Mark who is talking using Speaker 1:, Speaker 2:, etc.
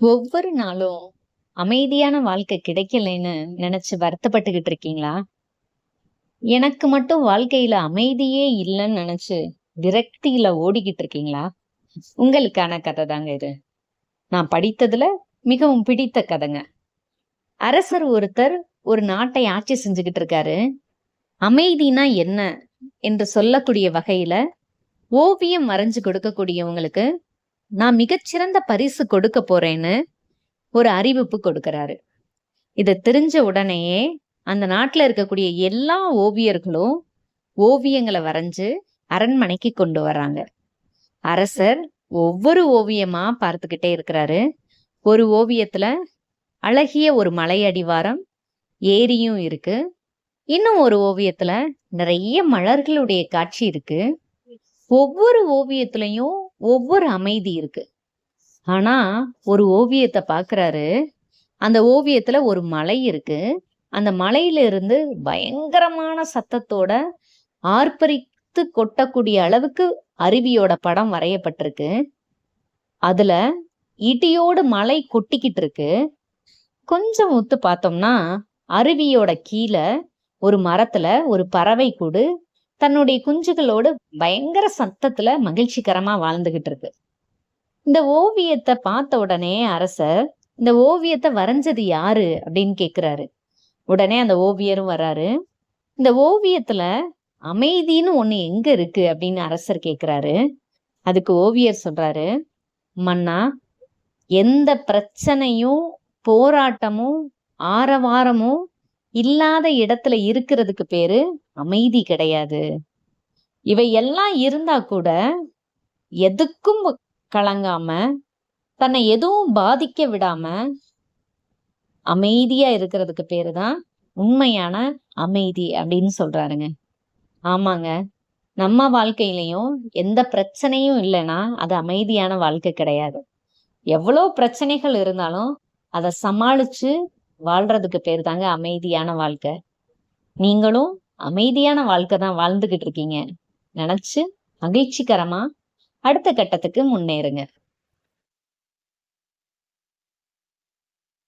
Speaker 1: ஒவ்வொரு நாளும் அமைதியான வாழ்க்கை கிடைக்கலைன்னு நினைச்சு வருத்தப்பட்டுக்கிட்டு இருக்கீங்களா? எனக்கு மட்டும் வாழ்க்கையில அமைதியே இல்லைன்னு நினைச்சு விரக்தியில ஓடிக்கிட்டு இருக்கீங்களா? உங்களுக்கான கதை தாங்க இது. நான் படித்ததுல மிகவும் பிடித்த கதைங்க. அரசர் ஒருத்தர் ஒரு நாட்டை ஆட்சி செஞ்சுக்கிட்டு இருக்காரு. அமைதினா என்ன என்று சொல்லக்கூடிய வகையில ஓவியம் வரைஞ்சு கொடுக்கக்கூடியவங்களுக்கு நான் மிகச்சிறந்த பரிசு கொடுக்க போறேன்னு ஒரு அறிவிப்பு கொடுக்கிறாரு. இதை தெரிஞ்ச உடனேயே அந்த நாட்டில் இருக்கக்கூடிய எல்லா ஓவியர்களும் ஓவியங்களை வரைஞ்சு அரண்மனைக்கு கொண்டு வர்றாங்க. அரசர் ஒவ்வொரு ஓவியமா பார்த்துக்கிட்டே இருக்கிறாரு. ஒரு ஓவியத்துல அழகிய ஒரு மலை அடிவாரம் ஏரியும் இருக்கு. இன்னும் ஒரு ஓவியத்துல நிறைய மலர்களுடைய காட்சி இருக்கு. ஒவ்வொரு ஓவியத்திலையும் ஒவ்வொரு அமைதி இருக்கு. ஆனா ஒரு ஓவியத்தை பார்க்கறாரு அந்த ஓவியத்துல ஒரு மலை இருக்கு. அந்த மலையில இருந்து பயங்கரமான சத்தத்தோட ஆர்ப்பரித்து கொட்டக்கூடிய அளவுக்கு அருவியோட படம் வரையப்பட்டிருக்கு. அதுல இடியோடு மலை கொட்டிக்கிட்டு இருக்கு. கொஞ்சம் ஒத்து பார்த்தோம்னா அருவியோட கீழே ஒரு மரத்துல ஒரு பறவை கூடு தன்னுடைய குஞ்சுகளோடு பயங்கர சத்தத்துல மகிழ்ச்சிகரமா வாழ்ந்துகிட்டு இருக்கு. இந்த ஓவியத்தை பார்த்த உடனே அரசர் இந்த ஓவியத்தை வரைஞ்சது யாரு அப்படின்னு கேக்குறாரு. உடனே அந்த ஓவியரும் வர்றாரு இந்த ஓவியத்துல அமைதின்னு ஒண்ணு எங்க இருக்கு அப்படின்னு அரசர் கேக்குறாரு. அதுக்கு ஓவியர் சொல்றாரு மன்னா எந்த பிரச்சனையும் போராட்டமும் ஆரவாரமும் இல்லாத இடத்துல இருக்கிறதுக்கு பேரு அமைதி கிடையாது. இவை எல்லாம் இருந்தா கூட எதுக்கும் கலங்காம தன்னை எதுவும் பாதிக்க விடாம அமைதியா இருக்கிறதுக்கு பேரு தான் உண்மையான அமைதி அப்படின்னு சொல்றாருங்க. ஆமாங்க. நம்ம வாழ்க்கையிலையும் எந்த பிரச்சனையும் இல்லைன்னா அது அமைதியான வாழ்க்கை கிடையாது. எவ்வளோ பிரச்சனைகள் இருந்தாலும் அதை சமாளிச்சு வாழ்றதுக்கு பேர் தாங்க அமைதியான வாழ்க்கை. நீங்களும் அமைதியான வாழ்க்கை தான் வாழ்ந்துகிட்டு இருக்கீங்க. நினைச்சு மகிழ்ச்சிகரமா அடுத்த கட்டத்துக்கு முன்னேறுங்க.